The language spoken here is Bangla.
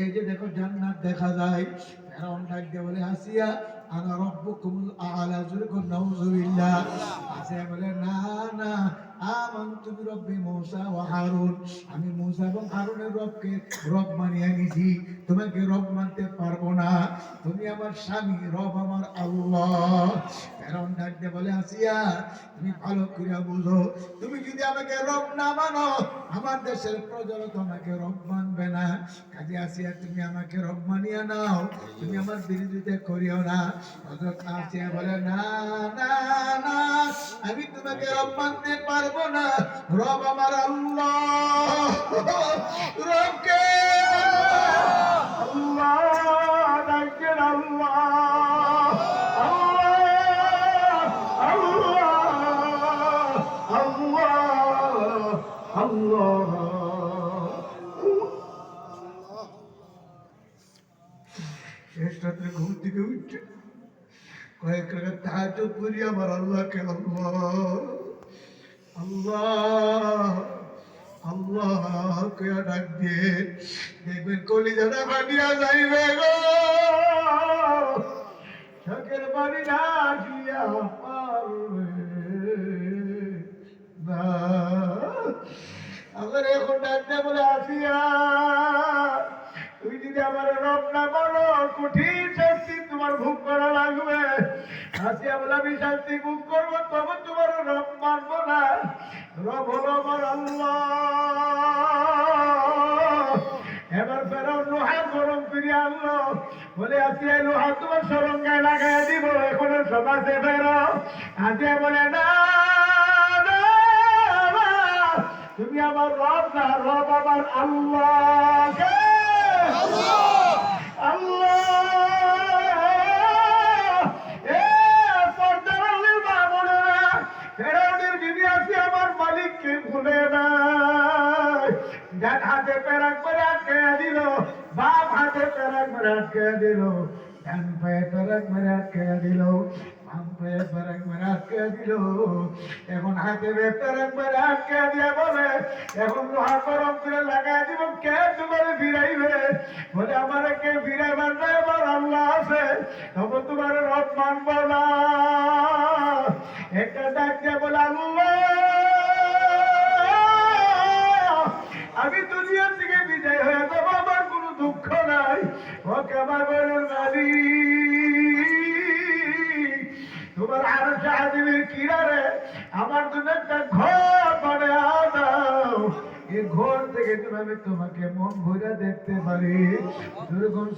এই যে দেখো জান্নাত দেখা যায়। ফেরাউন ডাক দিয়ে বলে, আসিয়া, আনা রব্বুকুমুল আলা যুরকুম নাউযুবিল্লাহ বলে, না না, আমান্তু রব্বি মূসা ওয়া হারুন। আমি মূসা এবং হারুনের রবকে রব মানিয়ে নিছি। তোমাকে রব মানতে পারব তুমি আমার স্বামী, রব আমার আল্লাহ। বলে, আসিয়া, তুমি ভালো করে বুঝো, তুমি যদি আমাকে রব না মানো, আমার দেশের প্রজল তোমাকে রব মানবে না। কাজে আসিয়া, তুমি আমাকে রব মানিয়ে নাও, তুমি আমার বিরোধিতা করিও না। হযরত আসিয়া বলে, না না না, আমি তোমাকে রব মানতে পারব না। রব আমার আল্লাহ। রবকে রাত্রে ঘুম থেকে উঠছে কয়েক রাখা তাহাজ করি আমার আল্লাহকে আল্লাহ আল্লাহ কয়া ডাক দিয়ে দেখবেন কলিজাটা ফাটিয়া যাইবে গো। চোখের বাড়ি না আমার এখন ডাকতে বলে, আসিয়া, তুই যদি আমার রব না করো কঠিন শাস্তি তোমার ভোগ করা লাগবে। বলে আমি শাস্তি ভোগ করব, তবে তোমার রব মানবো না। রব হলো আমার আল্লাহ। এবার ফেরাও লোহা গরম করে আনলো। বলে আসিয়া লোহা তোমার সরঙ্গায় লাগাই দিব, এখন সমাজে ফেরো আসিয়া বলে, না তুমি আমার রব না, রব আমার আল্লাহ ডান হাতে পেরাক করে আটকে দিল বাম হাতে পেরাক করে আটকে দিল ডান পায়ে পেরাক মেরে আটকে দিল, বাম পায়ে পেরাক মেরে আটকে দিল। এখন হাতে পেরাক মেরে আটকে দিয়ে বলে, এখন লোহা গরম করে লাগাই দিব, কে তোমার ফিরাইবে? বলে, আমার কে ফিরাইবার না এবার আল্লাহ আছে। তবে তোমার রব মানব না। একটা ডাক দিয়ে বলে, আল্লাহ! আমার জন্য একটা ঘর বানায় দাও। এই ঘর থেকে আমি তোমাকে মন ভরে দেখতে পারি দুর্গম